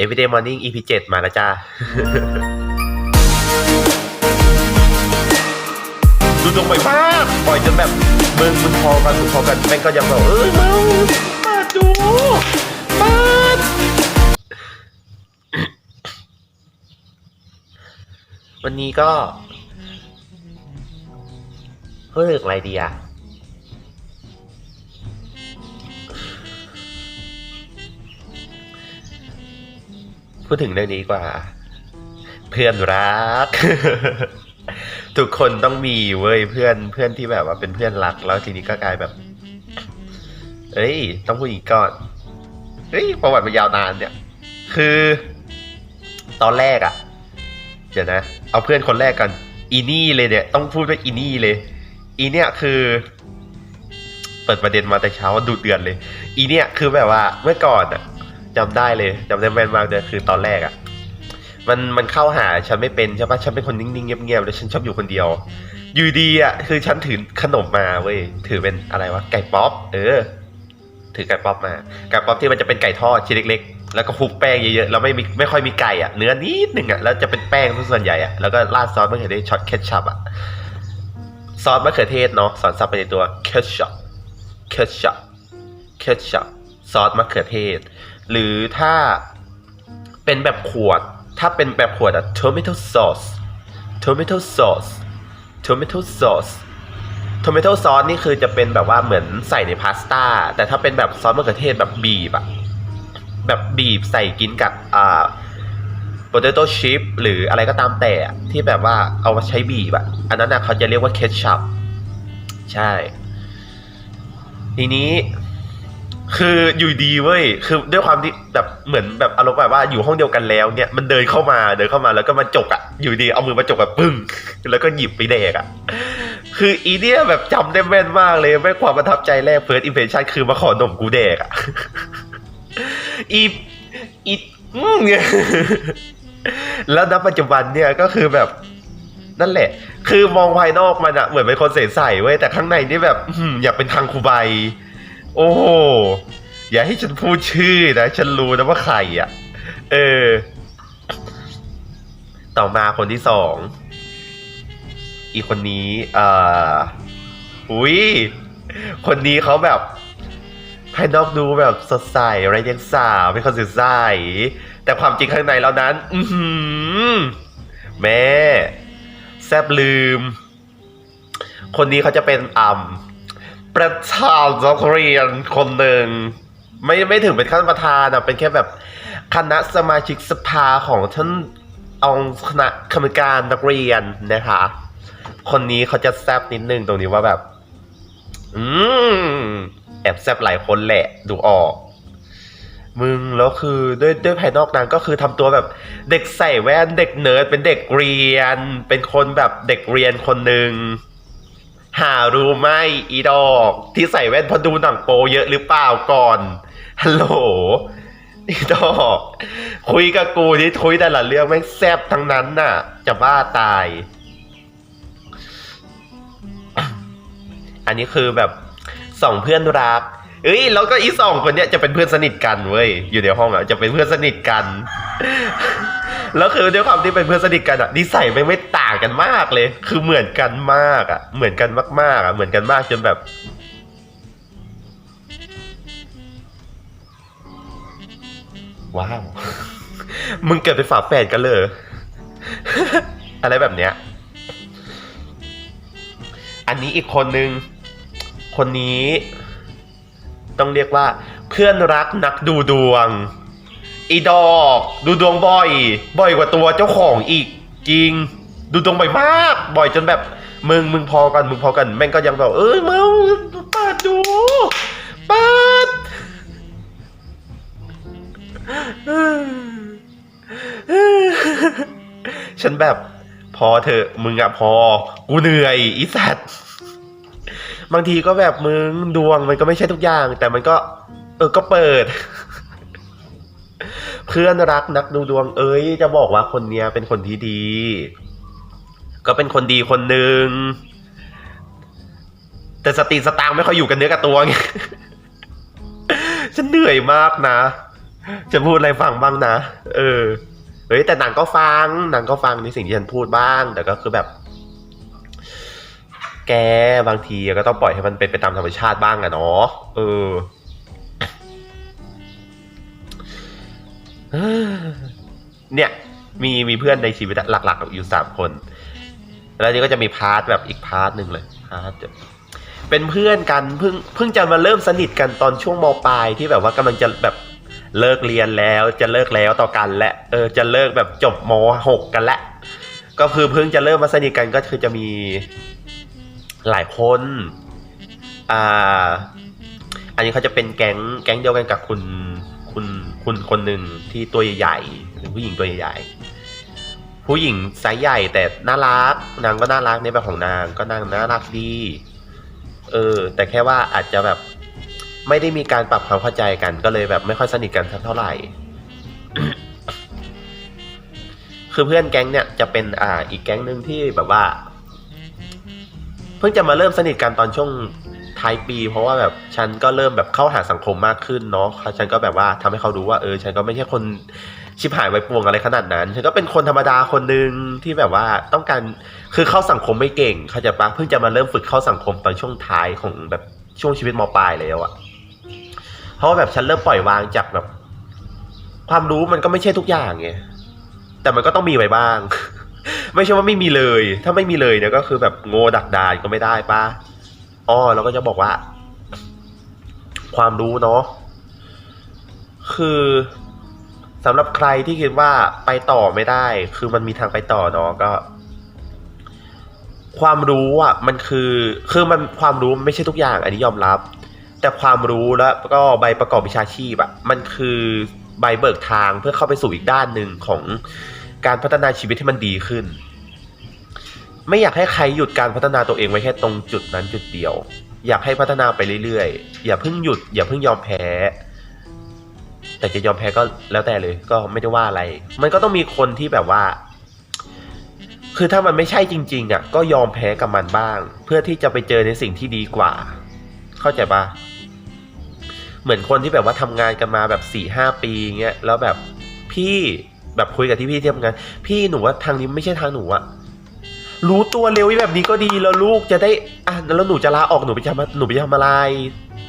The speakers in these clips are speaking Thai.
Everyday Morning EP 7 มาแล้วจ้าดูตรงไปมากปล่อยจนแบบมึงมึงพอกันมึงพอกันแม่งก็ยังแบบเออมึงมาดูมาวันนี้ก็เฮ้ยอะไรดีอะ พูดถึงเรื่องนี้ดีกว่า เพื่อนรัก ทุกคนต้องมีเว้ยเพื่อนเพื่อนที่แบบว่าเป็นเพื่อนรัก แล้วทีนี้ก็กลายแบบ เอ้ย ต้องพูดอีกก่อนเฮ้ยประวัติมันยาวนานเนี่ย คือ ตอนแรกอะ่ะ เดี๋ยวนะ เอาเพื่อนคนแรกกัน อีนี่เลยเนี่ย ต้องพูดว่าอีนี่เลย อีเนี่ยคือเปิดประเด็นมาแต่เช้าดูเดือนเลย อีเนี่ยคือแบบว่าเมื่อก่อนอะ จำได้เลยจำได้แม่นมากเลยคือตอนแรกอะมันมันเข้าหาฉันไม่เป็นใช่ปะฉันเป็นคนนิ่งๆเงียบๆแล้วฉันชอบอยู่คนเดียว อยู่ดีอะ คือฉันถือขนมมาเว้ยถือเป็นอะไรวะไก่ป๊อปเออ ถือไก่ป๊อปมาไก่ป๊อปที่มันจะเป็นไก่ทอดชิ้นเล็กๆ แล้วก็คลุกแป้งเยอะๆแล้วไม่มีไม่ค่อยมีไก่อะเนื้อนิดหนึ่งอะแล้วจะเป็นแป้งส่วนใหญ่อะแล้วก็ราดซอสมะเขือเทศช็อตเคชัพอะซอสมะเขือเทศเนาะสอนซับไปในตัวเคชัพเคชัพเคชัพซอสมะเขือเทศ หรือถ้าเป็นแบบขวด ถ้าเป็นแบบขวดอะ tomato sauce tomato sauce tomato sauce tomato sauce นี่คือจะเป็นแบบว่าเหมือนใส่ในพาสต้า แต่ถ้าเป็นแบบซอสมะเขือเทศแบบบีบอะแบบบีบใส่กินกับอ่า potato chip หรืออะไรก็ตามแต่ที่แบบว่าเอามาใช้บีบอะอันนั้นนะเขาจะเรียกว่า ketchup ใช่ ทีนี้ คืออยู่ดีเว้ยคือด้วยความที่แบบเหมือนแบบอารมณ์แบบว่าอยู่ห้องเดียวกันแล้วเนี่ยมันเดินเข้ามาเดินเข้ามาแล้วก็มาจกอะอยู่ดีเอามือมาจกแบบปึ้ง แล้วก็หยิบไปแดกอะคืออีเนี่ยแบบจำได้แม่นมากเลยแม่ความประทับใจแรก first impression คือมาขอนมกูแดกอะอีอีอืมเนี่ยแล้วณปัจจุบันเนี่ยก็คือแบบนั่นแหละ คือมองภายนอกมันอะเหมือนเป็นคนใสเว้ยแต่ข้างในนี่แบบอื้อหืออยากเป็นทางคูใบ โอ้โหอย่าให้ฉันพูดชื่อนะฉันรู้นะว่าใครอะ่ะ เออ ต่อมาคนที่สอง อีกคนนี้เอ่ออุ้ยคนนี้เขาแบบภายนอกดูแบบสดใสไรเดียงสาวเป็นคนสดใสแต่ความจริงข้างในแล้วนั้น อือหือแม่ แซบลืม คนนี้เขาจะเป็นอ่ำ ประธานนักเรียนคนหนึ่งไม่ไม่ถึงเป็นขั้นประธานอะเป็นแค่แบบคณะสมาชิกสภาของท่านองคณะกรรมการนักเรียนนะคะ คนนี้เขาจะแซบนิดนึงตรงนี้ว่าแบบ อืมแอบแซบหลายคนแหละ ดูออก มึงแล้วคือด้วยด้วยภายนอกนั้นก็คือทำตัวแบบเด็กใส่แว่นเด็กเนิร์ดเป็นเด็กเรียน เป็นคนแบบเด็กเรียนคนหนึ่ง หารู้ไหมอีดอก ที่ใส่แว่นเพอดูหนังโปเยอะหรือเปล่าก่อนฮัลโหลอีดอก คุยกับกูที่คุยแต่ละเรื่องแม่งแซบทั้งนั้นน่ะ จะบ้าตาย อันนี้คือแบบสองเพื่อนรักเอ้ยแล้วก็อีสองคนเนี้ยจะเป็นเพื่อนสนิทกันเว้ยอยู่ในห้องอะจะเป็นเพื่อนสนิทกัน แล้วคือด้วยความที่เป็นเพื่อนสนิทกันอะนิสัยไม่ไม่างกันมากเลย คือเหมือนกันมากอะ เหมือนกันมากๆอะ เหมือนกันมากจนแบบ ว้าว มึงเกิดเป็นฝาแฝดกันเลย อะไรแบบเนี้ย อันนี้อีกคนนึง คนนี้ ต้องเรียกว่า เพื่อนรักนักดูดวง อีดอก ดูดวงบ่อย บ่อยกว่าตัวเจ้าของอีกจริง ดูดวงบ่อยมาก บ่อยจนแบบ มึงมึงพอกันมึงพอกัน แม่งก็ยังแบบเอ้ยมึงเปิดดูเปิดฉันแบบพอเถอะมึงอะพอ กูเหนื่อยอีสัตว์บางทีก็แบบมึงดวงมันก็ไม่ใช่ทุกอย่าง แต่มันก็ เออก็เปิด เพื่อนรักนักดูดวง เอ้ย จะบอกว่าคนเนี้ยเป็นคนที่ดี ก็เป็นคนดีคนหนึ่งแต่สติสตางไม่ค่อยอยู่กันเนื้อกับตัวไงฉันเหนื่อยมากนะจะพูดอะไรฟังบ้างนะ เออ เฮ้ยแต่นางก็ฟังนางก็ฟังในสิ่งที่ฉันพูดบ้าง แต่ก็คือแบบ แกบางทีก็ต้องปล่อยให้มันเป็นไปตามธรรมชาติบ้างอะเนาะ เออ เนี่ย มีมีเพื่อนในชีวิตหลัก ๆ อยู่สามคน แล้วนี่ก็จะมีพาร์ทแบบอีกพาร์ทหนึ่งเลยพาร์ทเป็นเพื่อนกันเพิ่งเพิ่งจะมาเริ่มสนิทกันตอนช่วงมปลายที่แบบว่ากำลังจะแบบเลิกเรียนแล้วจะเลิกแล้วต่อกันและเออจะเลิกแบบจบมหกกันและ ก็คือเพิ่งจะเริ่มมาสนิทกันก็คือจะมีหลายคนอ่าอันนี้เขาจะเป็นแก๊งแก๊งเดียวกันกับคุณคุณคุณคนหนึ่งที่ตัวใหญ่เป็นผู้หญิงตัวใหญ่ ผู้หญิงไซส์ใหญ่แต่น่ารัก นางก็น่ารักในแบบของนางก็นางน่ารักดี เออ แต่แค่ว่าอาจจะแบบไม่ได้มีการปรับความเข้าใจกันก็เลยแบบไม่ค่อยสนิทกันสักเท่าไหร่ คือเพื่อนแก๊งเนี่ยจะเป็นอ่าอีกแก๊งหนึ่งที่แบบว่า เพิ่งจะมาเริ่มสนิทกันตอนช่วงท้ายปี เพราะว่าแบบฉันก็เริ่มแบบเข้าหาสังคมมากขึ้นเนาะฉันก็แบบว่าทำให้เขารู้ว่าเออ ฉันก็ไม่ใช่คน ชิบหายไว้ป่วงอะไรขนาดนั้นฉันก็เป็นคนธรรมดาคนหนึ่งที่แบบว่าต้องการคือเข้าสังคมไม่เก่งเขาใจปะเพิ่งจะมาเริ่มฝึกเข้าสังคมตอนช่วงท้ายของแบบช่วงชีวิตมปลายแล้วอะเพราะว่าแบบฉันเริ่มปล่อยวางจากแบบ ความรู้มันก็ไม่ใช่ทุกอย่างไงแต่มันก็ต้องมีไว้บ้าง ไม่ใช่ว่าไม่มีเลย ถ้าไม่มีเลยเนี่ยก็คือแบบโง่ดักดานก็ไม่ได้ป้าอ้อเราก็จะบอกว่า ความรู้เนาะคือ สำหรับใครที่คิดว่าไปต่อไม่ได้ คือมันมีทางไปต่อเนาะก็ ความรู้อะ มันคือคือมันความรู้ไม่ใช่ทุกอย่าง อันนี้ยอมรับ แต่ความรู้แล้วก็ใบประกอบวิชาชีพอะมันคือใบเบิกทางเพื่อเข้าไปสู่อีกด้านหนึ่งของการพัฒนาชีวิตที่มันดีขึ้น ไม่อยากให้ใครหยุดการพัฒนาตัวเองไว้แค่ตรงจุดนั้นจุดเดียว อยากให้พัฒนาไปเรื่อยๆ อย่าเพิ่งหยุด อย่าเพิ่งยอมแพ้ แต่จะยอมแพ้ก็แล้วแต่เลย ก็ไม่ได้ว่าอะไร มันก็ต้องมีคนที่แบบว่า คือถ้ามันไม่ใช่จริง ๆ อะ ก็ยอมแพ้กับมันบ้าง เพื่อที่จะไปเจอในสิ่งที่ดีกว่า เข้าใจปะเหมือนคนที่แบบว่าทำงานกันมาแบบสี่ห้าปีเงี้ยแล้วแบบพี่แบบคุยกับที่พี่ที่ทำงาน พี่หนูว่าทางนี้ไม่ใช่ทางหนูอะรู้ตัวเร็วแบบนี้ก็ดีแล้วลูกจะได้อะแล้วหนูจะลาออกหนูไปทำหนูไปทำอะไร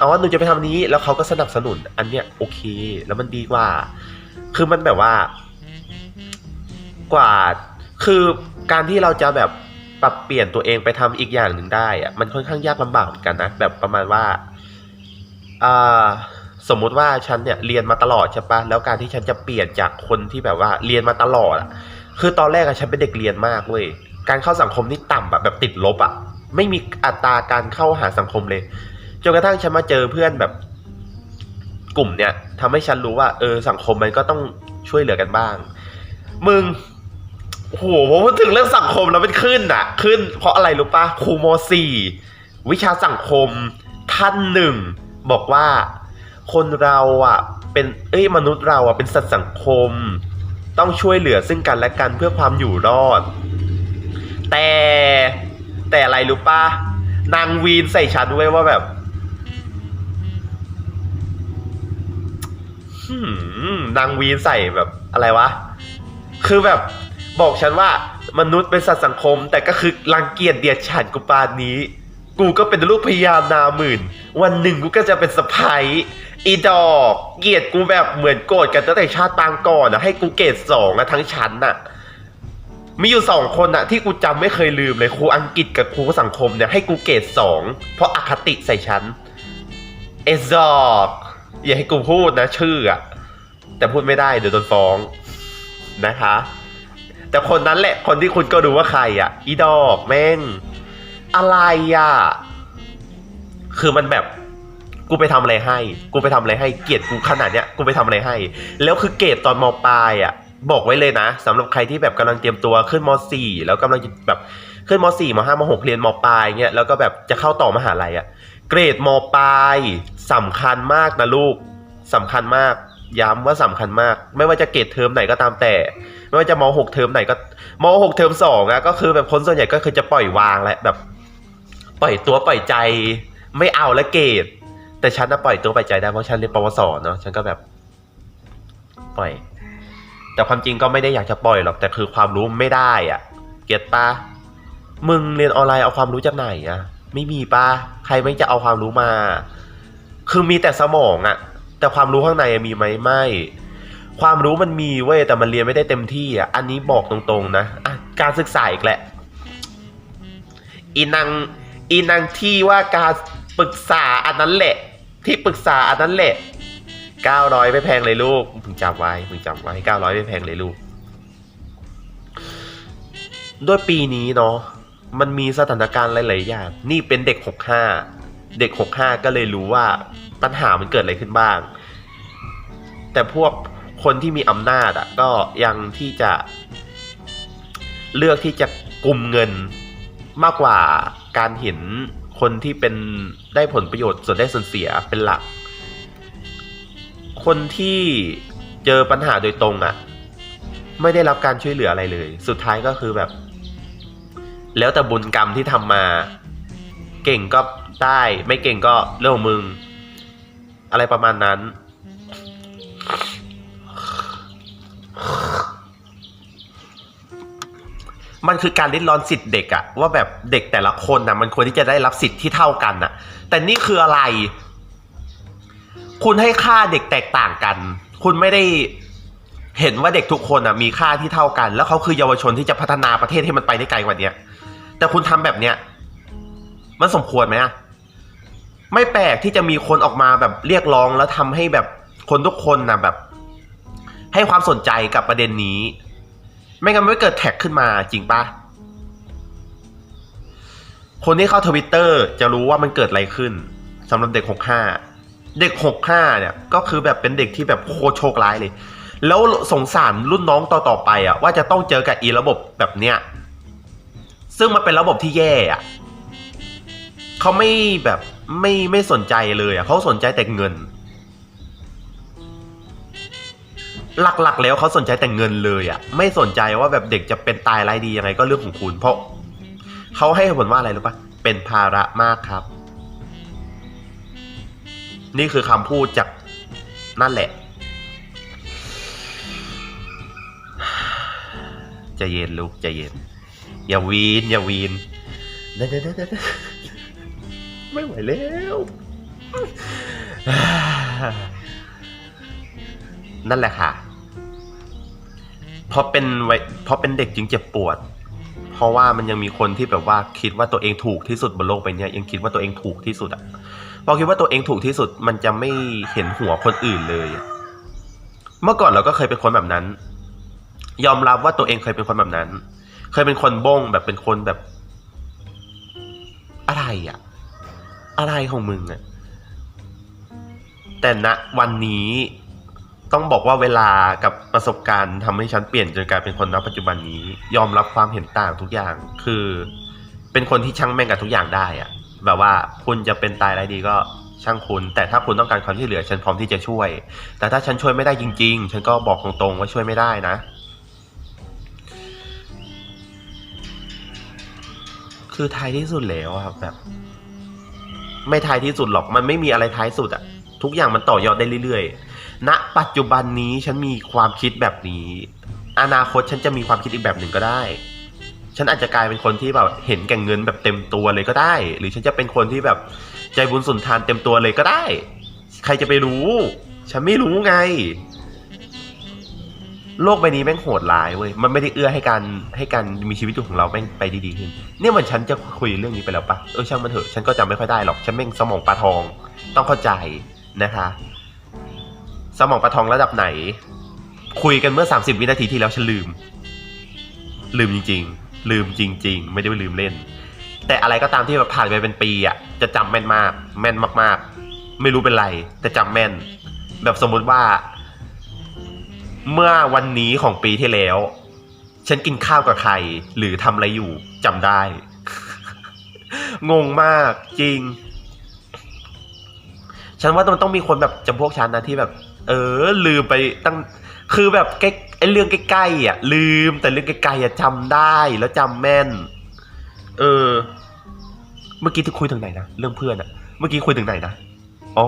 เอาว่าหนูจะไปทำนี้ แล้วเขาก็สนับสนุน อันเนี้ยโอเค แล้วมันดีกว่า คือมันแบบว่า กว่า คือการที่เราจะแบบปรับเปลี่ยนตัวเองไปทำอีกอย่างหนึ่งได้อะมันค่อนข้างยากลำบากเหมือนกันนะ แบบประมาณว่าอ่าสมมุติว่าฉันเนี่ยเรียนมาตลอดใช่ปะแล้วการที่ฉันจะเปลี่ยนจากคนที่แบบว่าเรียนมาตลอดอะคือตอนแรกอะฉันเป็นเด็กเรียนมากเว้ย การเข้าสังคมนี่ต่ำแบบแบบติดลบอะไม่มีอัตราการเข้าหาสังคมเลย จนกระทั่งฉันมาเจอเพื่อนแบบกลุ่มเนี่ยทำให้ฉันรู้ว่า เออสังคมมันก็ต้องช่วยเหลือกันบ้าง มึงโหผมพูดถึงเรื่องสังคมแล้วมันขึ้นอะขึ้น เพราะอะไรรู้ปะครูมสี่วิชาสังคมท่านหนึ่ง บอกว่าคนเราอะเป็นเอ้ยมนุษย์เราอะเป็นสัตว์สังคม ต้องช่วยเหลือซึ่งกันและกันเพื่อความอยู่รอด แต่แต่อะไรรู้ปะนางวีนใส่ฉันไว้ว่าแบบ หืมนางวีนใส่แบบอะไรวะ คือแบบบอกฉันว่ามนุษย์เป็นสัตว์สังคม แต่ก็คือรังเกียจเดียดฉันกูปานนี้ กูก็เป็นลูกพยามนาหมื่น วันหนึ่งกูก็จะเป็นสะพ้ายอีดอกเกลียดกูแบบเหมือนโกรธกันตั้งแต่ชาติปางก่อนนะให้กูเกรดสองอะทั้งชั้นอะมีอยู่สองคนอะที่กูจำไม่เคยลืมเลยครูอังกฤษกับครูสังคมเนี่ยให้กูเกรดสองเพราะอคติใส่ฉันเอซอก อย่าให้กูพูดนะชื่ออะแต่พูดไม่ได้เดี๋ยวโดนฟ้องนะคะ แต่คนนั้นแหละคนที่คุณก็รู้ว่าใครอะอีดอกแม่ง อะไรอะคือมันแบบกูไปทำอะไรให้ กูไปทำอะไรให้ เกลียดกูขนาดเนี้ย กูไปทำอะไรให้ แล้วคือเกรดตอนมปลายอะ บอกไว้เลยนะสำหรับใครที่แบบกำลังเตรียมตัวขึ้นมสี่แล้วกำลังแบบขึ้นมสี่มห้ามหกเรียนมปลายเงี้ย แล้วก็แบบจะเข้าต่อมหาลัยอะ เกรดมปลายสำคัญมากนะลูกสำคัญมาก ย้ำว่าสำคัญมาก ไม่ว่าจะเกรดเทอมไหนก็ตามแต่ ไม่ว่าจะมหกเทอมไหนก็มหกเทอมสองอะก็คือแบบคนส่วนใหญ่ก็คือจะปล่อยวางแหละแบบ ปล่อยตัวปล่อยใจ ไม่เอาและเกรดแต่ฉันน่ะปล่อยตัวปล่อยใจได้เพราะฉันเรียนปวสเนาะฉันก็แบบ ปล่อย แต่ความจริงก็ไม่ได้อยากจะปล่อยหรอกแต่คือความรู้ไม่ได้อะเก็ตปะมึงเรียนออนไลน์เอาความรู้จากไหนอะ ไม่มีปะใครไม่จะเอาความรู้มา คือมีแต่สมองอะแต่ความรู้ข้างในมีไหมไม่ ความรู้มันมีเว้ยแต่มันเรียนไม่ได้เต็มที่อะอันนี้บอกตรงๆนะอะการศึกษาอีกแหละอีนางอีนางที่ว่าการปรึกษาอันนั้นแหละ ที่ปรึกษาอันนั้นแหละเก้าร้อยไม่แพงเลยลูกมึงจำไว้มึงจำไว้เก้าร้อยไม่แพงเลยลูก ด้วยปีนี้เนาะ มันมีสถานการณ์หลาย ๆ อย่าง นี่เป็นเด็กหกห้าเด็กหกห้าก็เลยรู้ว่าปัญหามันเกิดอะไรขึ้นบ้าง แต่พวกคนที่มีอำนาจอะก็ยังที่จะ เลือกที่จะกลุ่มเงินมากกว่าการเห็นคนที่เป็นได้ผลประโยชน์ส่วนได้ส่วนเสียเป็นหลัก คนที่เจอปัญหาโดยตรงอะ่ะ ไม่ได้รับการช่วยเหลืออะไรเลย สุดท้ายก็คือแบบ แล้วแต่บุญกรรมที่ทำมา เก่งก็ได้ไม่เก่งก็เรื่องของมึง อะไรประมาณนั้น มันคือการริดรอนสิทธิ์เด็กอะว่าแบบเด็กแต่ละคนนะมันควรที่จะได้รับสิทธิ์ที่เท่ากันนะแต่นี่คืออะไร คุณให้ค่าเด็กแตกต่างกัน คุณไม่ได้เห็นว่าเด็กทุกคนอะมีค่าที่เท่ากัน แล้วเขาคือเยาวชนที่จะพัฒนาประเทศให้มันไปได้ไกลกว่านี้ แต่คุณทำแบบเนี้ยมันสมควรไหมอะไม่แปลกที่จะมีคนออกมาแบบเรียกร้องแล้วทำให้แบบคนทุกคนนะแบบ ให้ความสนใจกับประเด็นนี้ ไม่งั้นไม่เกิดแท็กขึ้นมาจริงปะคนที่เข้าทวิตเตอร์จะรู้ว่ามันเกิดอะไรขึ้นสำหรับเด็กหกห้าเด็กหกห้าเนี่ยก็คือแบบเป็นเด็กที่แบบโคโชคร้ายเลย แล้วสงสารรุ่นน้องต่อๆไปอะว่าจะต้องเจอกับอีระบบแบบเนี้ย ซึ่งมันเป็นระบบที่แย่อะเขาไม่แบบไม่ไม่สนใจเลยอะเขาสนใจแต่เงิน หลักๆ แล้วเขาสนใจแต่เงินเลยอะไม่สนใจว่าแบบเด็กจะเป็นตายไรดียังไงก็เรื่องของคุณเพราะเขาให้ผลว่าอะไรรู้ปะเป็นภาระมากครับ นี่คือคำพูดจากนั่นแหละจะเย็นลูกจะเย็น อย่าวีน อย่าวีนเด้ๆๆๆไม่ไหวแล้วนั่นแหละค่ะเพราะเป็นไว้เพราะเป็นเด็กจึงเจ็บปวด เพราะว่ามันยังมีคนที่แบบว่าคิดว่าตัวเองถูกที่สุดบนโลกใบเนี้ยยังคิดว่าตัวเองถูกที่สุดอะพอคิดว่าตัวเองถูกที่สุดมันจะไม่เห็นหัวคนอื่นเลยอะเมื่อก่อนเราก็เคยเป็นคนแบบนั้น ยอมรับว่าตัวเองเคยเป็นคนแบบนั้น เคยเป็นคนบ้งแบบเป็นคนแบบ อะไรอะอะไรของมึงอะแต่ณวันนี้ต้องบอกว่าเวลากับประสบการณ์ทำให้ฉันเปลี่ยนจนกลายเป็นคนณปัจจุบันนี้ ยอมรับความเห็นต่างทุกอย่าง คือ เป็นคนที่ช่างแม่งกับทุกอย่างได้อะแบบว่าคุณจะเป็นตายอะไรดีก็ช่างคุณ แต่ถ้าคุณต้องการความช่วยเหลือ ฉันพร้อมที่จะช่วย แต่ถ้าฉันช่วยไม่ได้จริง ๆ ฉันก็บอกตรงๆว่าช่วยไม่ได้นะ คือท้ายที่สุดแล้วอะแบบ ไม่ท้ายที่สุดหรอก มันไม่มีอะไรท้ายสุดอะทุกอย่างมันต่อยอดได้เรื่อยๆณปัจจุบันนี้ฉันมีความคิดแบบนี้ อนาคตฉันจะมีความคิดอีกแบบหนึ่งก็ได้ ฉันอาจจะกลายเป็นคนที่แบบเห็นแก่เงินแบบเต็มตัวเลยก็ได้ หรือฉันจะเป็นคนที่แบบใจบุญสุนทานเต็มตัวเลยก็ได้ ใครจะไปรู้ ฉันไม่รู้ไง โลกใบนี้แม่งโหดร้ายเว้ย มันไม่ได้เอื้อให้การให้การมีชีวิตอยู่ของเราแม่งไปดีๆขึ้น เนี่ยเหมือนฉันจะคุยเรื่องนี้ไปแล้วปะเออช่างมันเถอะ ฉันก็จำไม่ค่อยได้หรอก ฉันแม่งสมองปลาทอง ต้องเข้าใจนะคะ สมองปลาทองระดับไหน คุยกันเมื่อ 30 วินาทีที่แล้วฉันลืม ลืมจริง ๆ ลืมจริง ๆ ไม่ได้ลืมเล่น แต่อะไรก็ตามที่แบบผ่านไปเป็นปีอะ จะจำแม่นมาก แม่นมากๆ ไม่รู้เป็นไร แต่จำแม่น แบบสมมุติว่า เมื่อวันนี้ของปีที่แล้ว ฉันกินข้าวกับใคร หรือทำอะไรอยู่จำได้ งงมากจริง ฉันว่ามันต้องมีคนแบบจำพวกฉันนะที่แบบ เออ ลืมไปตั้ง คือแบบใกล้ไอ้เรื่องใกล้ๆอะ ลืมแต่เรื่องไกลๆอะจำได้แล้วจำแม่น เออ เมื่อกี้ที่คุยถึงไหนนะเรื่องเพื่อนอะ เมื่อกี้คุยถึงไหนนะอ๋อ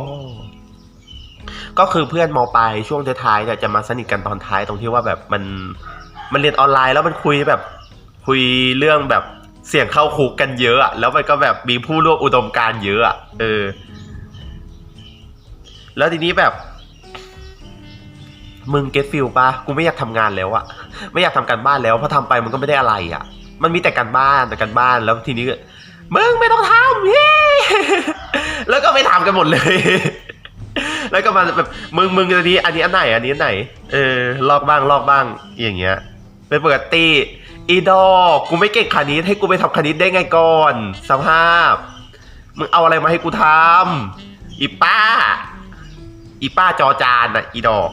ก็คือเพื่อนมปลายช่วงท้ายๆเนี่ยจะมาสนิทกันตอนท้ายตรงที่ว่าแบบมันมันเรียนออนไลน์แล้วมันคุยแบบคุยเรื่องแบบเสี่ยงเข้าคุกกันเยอะอะแล้วมันก็แบบมีผู้ร่วมอุดมการ์เยอะอะเออ แล้วทีนี้แบบ มึงเก็ตฟิลปะกูไม่อยากทำงานแล้วอะไม่อยากทำการบ้านแล้วเพราะทำไปมันก็ไม่ได้อะไรอะมันมีแต่การบ้านแต่การบ้านแล้วทีนี้มึงไม่ต้องทำเฮ้แล้วก็ไม่ทำกันหมดเลย แล้วก็มาแบบมึงมึงอันนี้อันนี้อันไหนอันนี้อันไหน เออลอกบ้างลอกบ้างอย่างเงี้ยเป็นปกติอีดอกูไม่เก่งคณิตให้กูไปทำคณิตได้ไงก่อน สภาพ มึงเอาอะไรมาให้กูทำอีป้า อีป้าจอจานอะอีดอก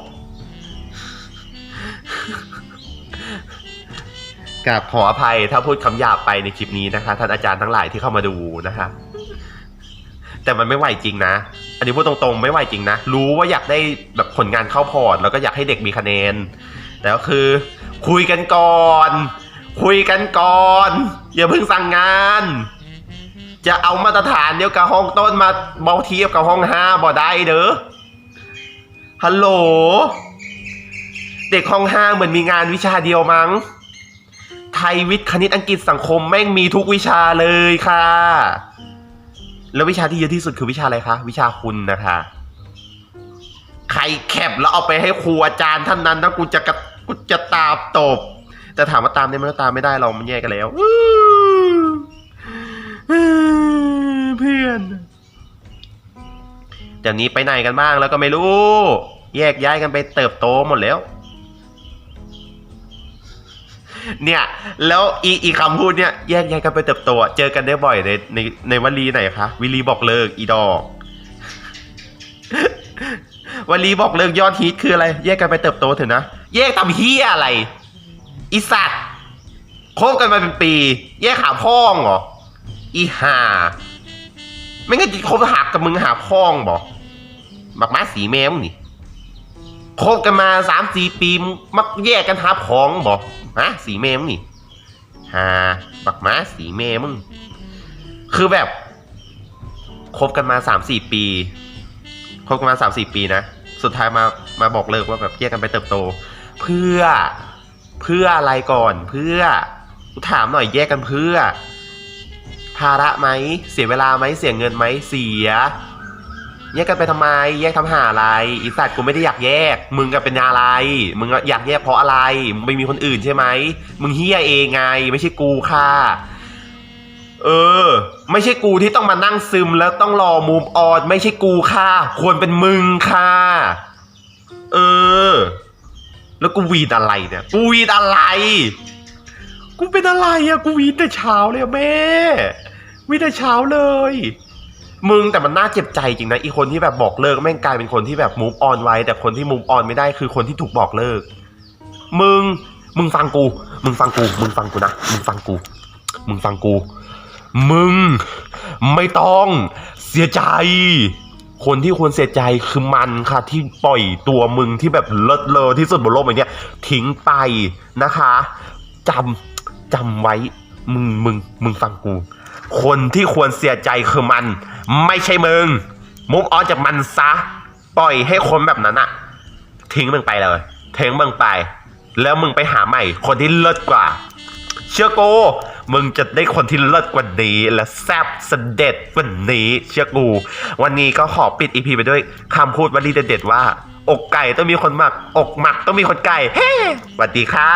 กับขออภัยถ้าพูดคำหยาบไปในคลิปนี้นะคะ ท่านอาจารย์ทั้งหลายที่เข้ามาดูนะคะ แต่มันไม่ไหวจริงนะ อันนี้พูดตรงๆไม่ไหวจริงนะ รู้ว่าอยากได้แบบผลงานเข้าพอร์ต แล้วก็อยากให้เด็กมีคะแนน แต่ก็คือ คุยกันก่อน คุยกันก่อน อย่าเพิ่งสั่งงาน จะเอามาตรฐานเดียวกับห้องต้นมาเบาเทียบกับห้องห้าบ่ได้เด้อฮัลโหล เด็กห้องห้าเหมือนมีงานวิชาเดียวมั้ง ไทยวิทย์คณิตอังกฤษสังคมแม่งมีทุกวิชาเลยค่ะ แล้ววิชาที่เยอะที่สุดคือวิชาอะไรคะ วิชาคุณนะคะ ใครแคปแล้วเอาไปให้ครูอาจารย์ท่านนั้นนะกูจะกระกูจะตามตบ แต่ถามว่าตามได้ไหมก็ตามไม่ได้เรามันแยกกันแล้วเพื่อนเดี๋ยวนี้ไปไหนกันบ้างแล้วก็ไม่รู้ แยกย้ายกันไปเติบโตหมดแล้ว เนี่ย แล้วอีอีคำพูดเนี่ยแยกย้ายกันไปเติบโตอะเจอกันได้บ่อยในในในวลีไหนคะวิลีบอกเลิกอีดอกวลีบอกเลิกยอดฮิตคืออะไร แยกกันไปเติบโตเถอะนะ แยกทำเฮียอะไรอีสัตว์คบกันมาเป็นปี แยกหาพ่องเหรออีหาไม่งั้นจะคบหักกับมึงหาพ่องบอกบักม้าสีแมวนี่ คบกันมาสามสี่ปีมักแยกกันหาพ้องบอกฮะสีแมวนี่หาบักม้าสีแมวมึง คือแบบคบกันมาสามสี่ปีคบกันมาสามสี่ปีนะ สุดท้ายมามาบอกเลิกว่าแบบแยกกันไปเติบโต เพื่อเพื่ออะไรก่อนเพื่อถามหน่อยแยกกันเพื่อ ภาระไหมเสียเวลาไหมเสียเงินไหมเสีย แยกกันไปทำไม แยกทำหาอะไรอีสัตว์กูไม่ได้อยากแยก มึงก็เป็นอะไร มึงอยากแยกเพราะอะไร มึงไม่มีคนอื่นใช่ไหม มึงเฮียเองไง ไม่ใช่กูค่ะ เออ ไม่ใช่กูที่ต้องมานั่งซึมแล้วต้องรอมูฟออนไม่ใช่กูค่ะ ควรเป็นมึงค่ะ เออ แล้วกูวีดอะไรเนี่ย กูวีดอะไร กูเป็นอะไรอะกูวีดแต่เช้าเลยแม่วีดแต่เช้าเลย มึงแต่มันน่าเจ็บใจจริงนะอีคนที่แบบบอกเลิกแม่งกลายเป็นคนที่แบบมูฟออนไว้ แต่คนที่มูฟออนไม่ได้คือคนที่ถูกบอกเลิก มึง มึงฟังกู มึงฟังกู มึงฟังกูนะ มึงฟังกู มึงฟังกู มึง ไม่ต้องเสียใจ คนที่ควรเสียใจคือมันค่ะ ที่ปล่อยตัวมึงที่แบบเลิศเลอที่สุดบนโลกใบเนี้ยทิ้งไปนะคะจำจำไว้ มึงมึง มึงฟังกู คนที่ควรเสียใจคือมัน ไม่ใช่มึงมุกออนจากมันซะ ปล่อยให้คนแบบนั้นอะทิ้งมึงไปเลยทิ้งมึงไป แล้วมึงไปหาใหม่ คนที่เลิศกว่า เชื่อกูมึงจะได้คนที่เลิศกว่านี้ และแซ่บเสด็จกว่านี้ เชื่อกู วันนี้ก็ขอปิดอีพีไปด้วยคำพูดวลีเด็ดๆว่า อกไก่ต้องมีคนหมัก อกหมักต้องมีคนไก่ เฮ้สวัสดีค่ะ